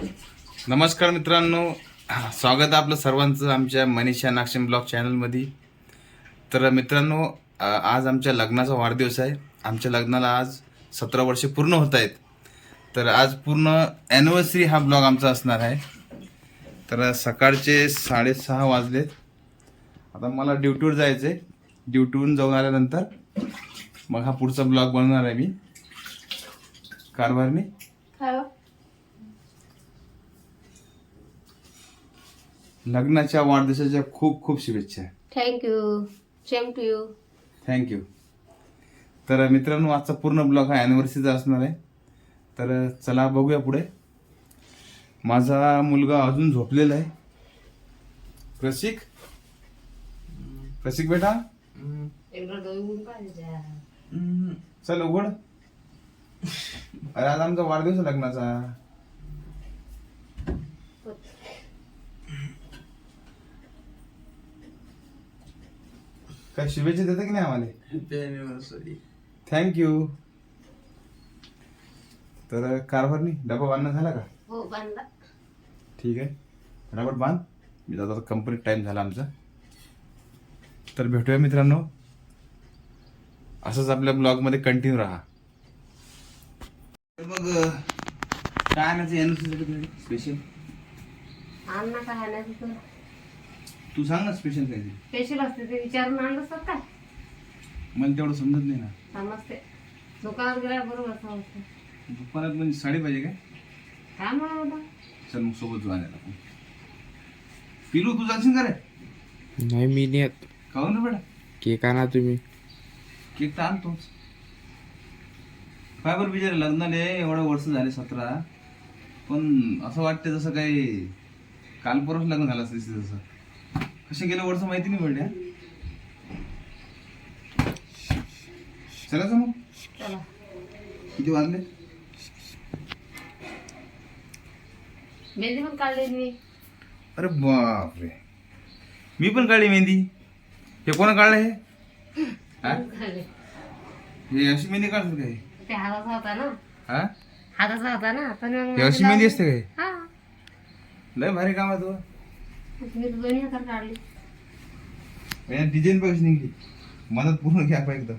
नमस्कार मित्रांनो. स्वागत आहे आपलं सर्वांचं आमच्या मनीषा नागशिम ब्लॉग चॅनलमध्ये. तर मित्रांनो आज आमच्या लग्नाचा वाढदिवस आहे. आमच्या लग्नाला आज सतरा वर्षे पूर्ण होत आहेत. तर आज पूर्ण ॲनिव्हर्सरी हा ब्लॉग आमचा असणार आहे. तर सकाळचे साडेसहा वाजलेत. आता मला ड्युटीवर जायचं आहे ड्युटीवरून जाऊन आल्यानंतर मग हा पुढचा ब्लॉग बनवणार आहे मी. कारभारने? लग्नाच्या वाढदिवसाच्या खूप खूप शुभेच्छा. Thank you same to you thank you तर मित्रांनो आजचा पूर्ण ब्लॉग हा ॲनिव्हर्सरीचा असणार आहे. तर चला बघूया पुढे. माझा मुलगा अजून झोपलेला आहे. प्रसिक? प्रसिक बेटा? चल उघड. अरे आज आमचा वाढदिवस आहे लग्नाचा. काय शुभेच्छा देता की नाही आम्हाला? थँक्यू तर कारभारनी डबा बांधणं झाला का? हो बांधला. ठीक आहे. फटाफट बांध. मी जातो कंपनीत टाईम झाला आमचा. तर भेटूया मित्रांनो. असंच आपल्या ब्लॉगमध्ये कंटिन्यू राहा. तर मग काय आणायचं? स्पेशल अण्णा काय आणायचं तू सांग ना स्पेशल काय ते. स्पेशल असते ते विचारून आणलं असतात काय? मला तेवढं समजत नाही ना. समजते दुकानात गेल्यावर बरोबर समजते. दुकानात म्हणजे साडी पाहिजे काय? काय म्हणा होता चल मग सोबत जाऊ आणायला आपण. पिलू तू जाशील का रे? नाही मी नाही येत. खाऊ ना बेटा. केक आणा तुम्ही. केक तर आणतोच. काय बरं बिचारे लग्नाले एवढं वर्ष झाले सतरा. पण असं वाटतं जसं काही काल परवाच लग्न झालं असतं दिसतं तसं. कसे गेले वर्ष माहिती नाही पडल्या चलाच मग. चला. किती वाजले? मेहंदी पण काढली मी. अरे बापरे. मी पण काढली मेहंदी. हे कोण काढलं हे? हा? हे अशी मेहंदी काढतात काय ते हाताचा होता ना. हा? हाताचा होता ना. पण मग हे अशी मेहंदी असते काय हा? लय भारी काम आहे तुझं डिझाईन पाहिजे निघली. मदत पूर्ण घ्या एकदम.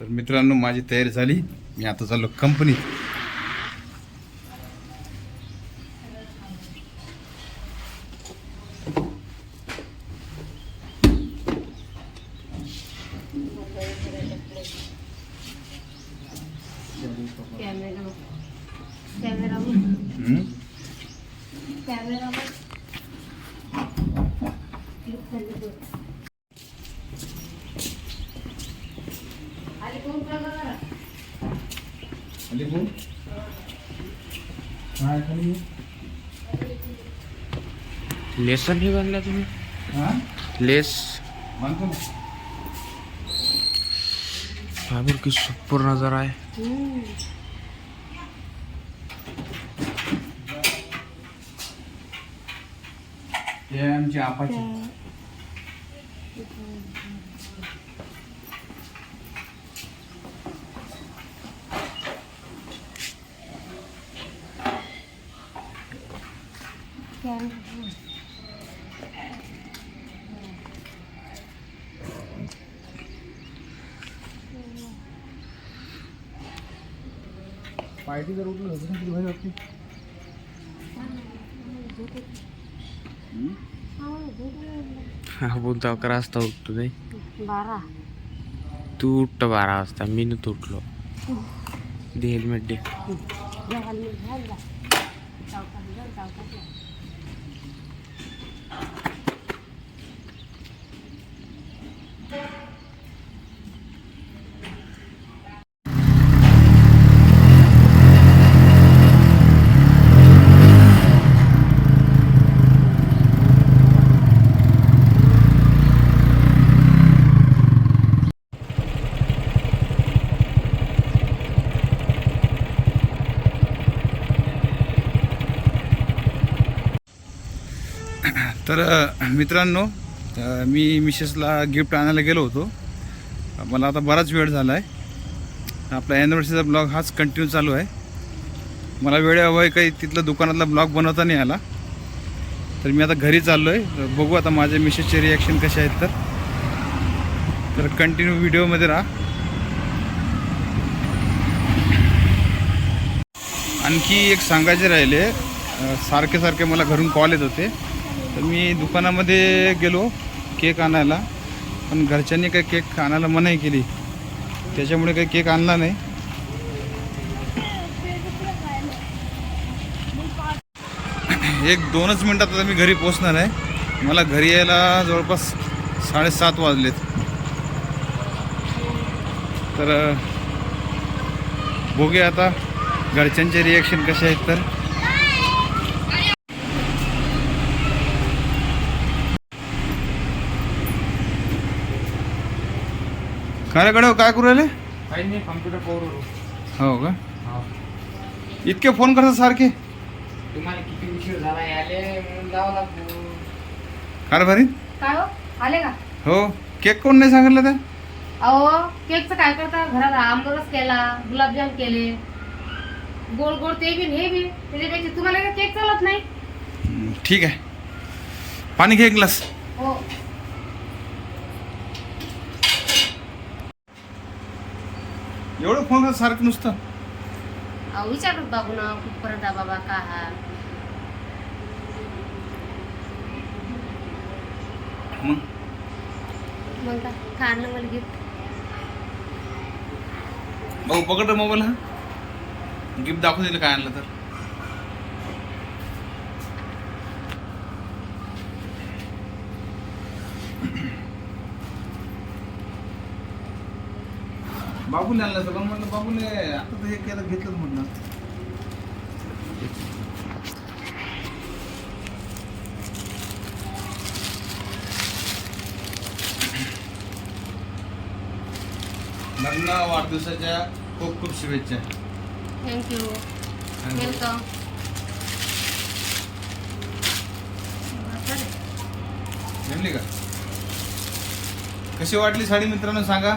तर मित्रांनो माझी तयारी झाली. मी आता चाललो कंपनीत कॅमेरा आली कोण प्रकार आली भाऊ? काय खाली? लेसन हे बनला तुम्ही हा? लेस बांधतो ना. बाबर की सुपर नजारा आहे हे आमची आपाची पार्टी जर उठलं किती भारी वाटते आपण अकरा वाजता उठतो नाही बारा तू उठतो बारा वाजता मी नव्हतं उठलो दे हेल्मेट दे तर मित्रांनो मी मिसेसला गिफ्ट आणायला गेलो होतो. मला आता बराच वेळ झाला आहे आपला ॲनिव्हर्सरीचा ब्लॉग हाच कंटिन्यू चालू आहे. मला वेळ हवं आहे काही तिथलं दुकानातला ब्लॉग बनवता नाही आला. तर मी आता घरी चाललो आहे बघू आता माझ्या मिसेसचे रिॲक्शन कसे आहेत तर. तर कंटिन्यू व्हिडिओमध्ये राहा. आणखी एक सांगायचे राहिले सारखे सारखे मला घरून कॉल येत होते. तर मी दुकानामध्ये गेलो केक आणायला. पण घरच्यांनी काही केक आणायला मनाई केली. त्याच्यामुळे काही केक आणला नाही. एक दोनच मिनटात आता मी घरी पोचणार आहे. मला घरी यायला जवळपास साडेसात वाजलेत. तर बघूया आता घरच्यांचे रिॲक्शन कसे आहेत तर. काय कडे काय करू राहिले? काही नाही कम्प्युटर पावर हो का? इतके फोन करतात सारखे? तुम्हाला किती उशीर झाला याले म्हणून जावं लागतो. काय भारी? काय हो? आले का? हो. केक कोण नाही सांगितलं त्या? अहो केकचं काय करता? घरात आंबरस केला गुलाबजाम केले. गोड गोड ते बी हे बी. त्याच्यापेक्षा तुम्हाला केक चालत नाही? ठीक आहे. पाणी घे एक ग्लास. हो. एवढं फोन सारखं नुसतं. अहो विचारत बाबू ना कुठपर्यंत आहे बाबा का हा? मग? मग का का आणलं मला गिफ्ट भाऊ पकड मोबाईल हा. गिफ्ट दाखवून दिलं काय आणलं तर. बाबूने आणलं सगळं म्हटलं बाबूने आता तर हे केलं घेतलं म्हटलं. लग्न वाढदिवसाच्या खूप खूप शुभेच्छा. थँक्यू वेलकम जमली का? कशी वाटली साडी मित्रांनो सांगा.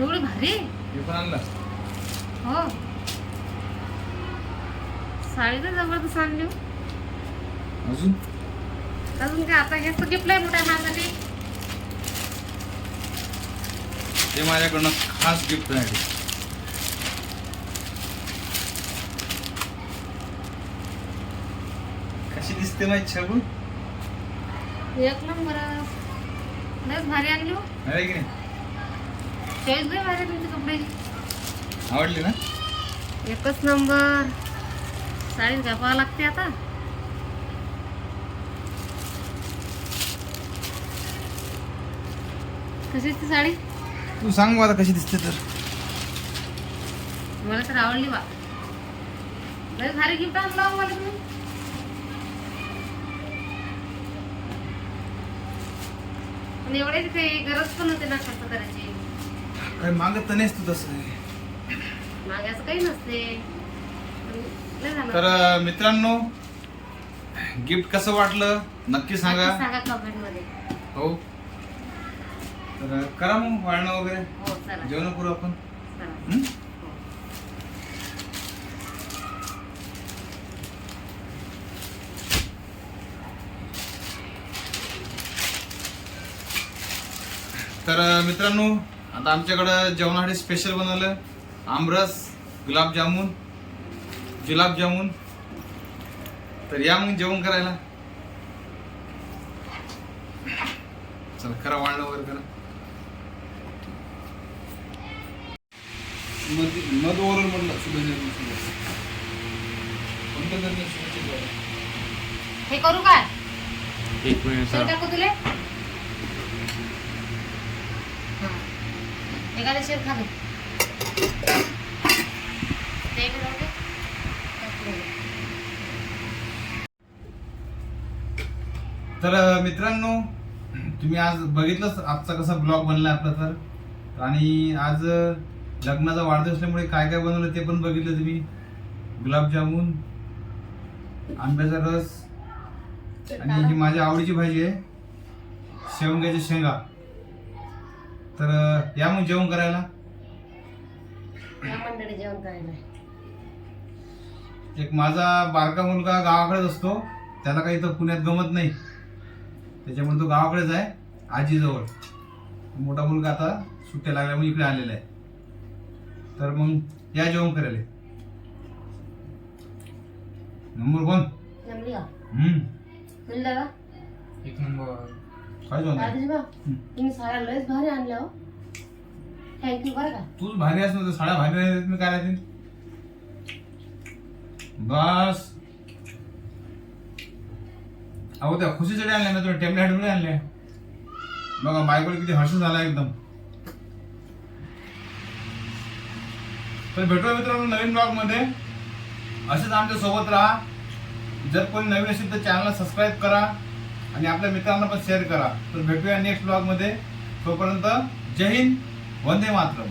एवढी भारी? हे हो. साडी तर जबरदस्त आणली हो. अजून? अजून काय आता हेच गिफ्ट आहे मोठ्या माझ्यासाठी ते माझ्याकडनं खास गिफ्ट आहे. कशी दिसते माहिती छबू एक नंबर. लयच भारी आणली हो. आहे की नाही? आहे तुमची कपड्याची आवडली ना? एकच नंबर. साडी घ्यावं लागते आता. कशी ती साडी? तू सांग मला कशी दिसते तर. मला तर आवडली बा. लय भारी गिफ्ट आणला हो मला तुम्ही. पण एवढे तिथे गरज पण होते ना खर्च करायची. काय मागत तर नाहीस तू तसं. मागायचं काही नसते. पण लय झालं. तर अं, मित्रांनो गिफ्ट कसं वाटलं? नक्की सांगा नक्की सांगा. कमेंटमध्ये हो. तर अं, करा मग वाळणं वगैरे. हो चला. जेवण करू आपण. चला. हं? तर अं, मित्रांनो आता आमच्याकडं जेवणासाठी स्पेशल बनवलं आमरस गुलाबजामुन जुलाबजामुन. तर या मग जेवण करायला. चला करा वाळणं वगैरे करा. मध मध ओरल म्हटलं शुभेच्छा? हे करू काय? एक मिनिट टाकू तुले? एखादा शेर. तर मित्रांनो तुम्ही आज बघितलंच आजचा कसा ब्लॉग बनला आपला तर. आणि आज लग्नाचा वाढदिवस असल्यामुळे काय काय बनवलं ते पण बघितलं तुम्ही. गुलाबजामुन आंब्याचा रस आणि ही माझ्या आवडीची भाजी आहे शेवग्याच्या शेंगा. तर या मग जेवण करायला? या मंडळी जेवण करायला. एक माझा बारका मुलगा गावाकडेच असतो. त्याला काही इथं पुण्यात गमत नाही. त्याच्यामुळे तो गावाकडेच आहे आजीजवळ. मोठा मुलगा आता सुट्ट्या लागल्यामुळे इकडे आलेला आहे. तर मग या जेवण करायला. नंबर वन जमली का हम्म राजेश बा तुम्ही साड्या लयच भारी आणल्या हो. थँक्यू बरं का. तूच भारी असं तर साड्या भारी नाही मी काय राहतील? बस. अहो त्या खुशीसाठी आणल्या ना तुला टेमल्या टेमले आणल्या? बघा बायकोला किती हर्ष झाला एकदम. तर भेटूया मित्रांनो नवीन ब्लॉगमध्ये असेच आमच्यासोबत राहा. जर कोणी नवीन असेल तर चॅनलला सबस्क्राईब करा. आणि आपल्या मित्रांना पण शेअर करा. तर भेटूया नेक्स्ट ब्लॉगमध्ये तोपर्यंत जय हिंद वंदे मातरम.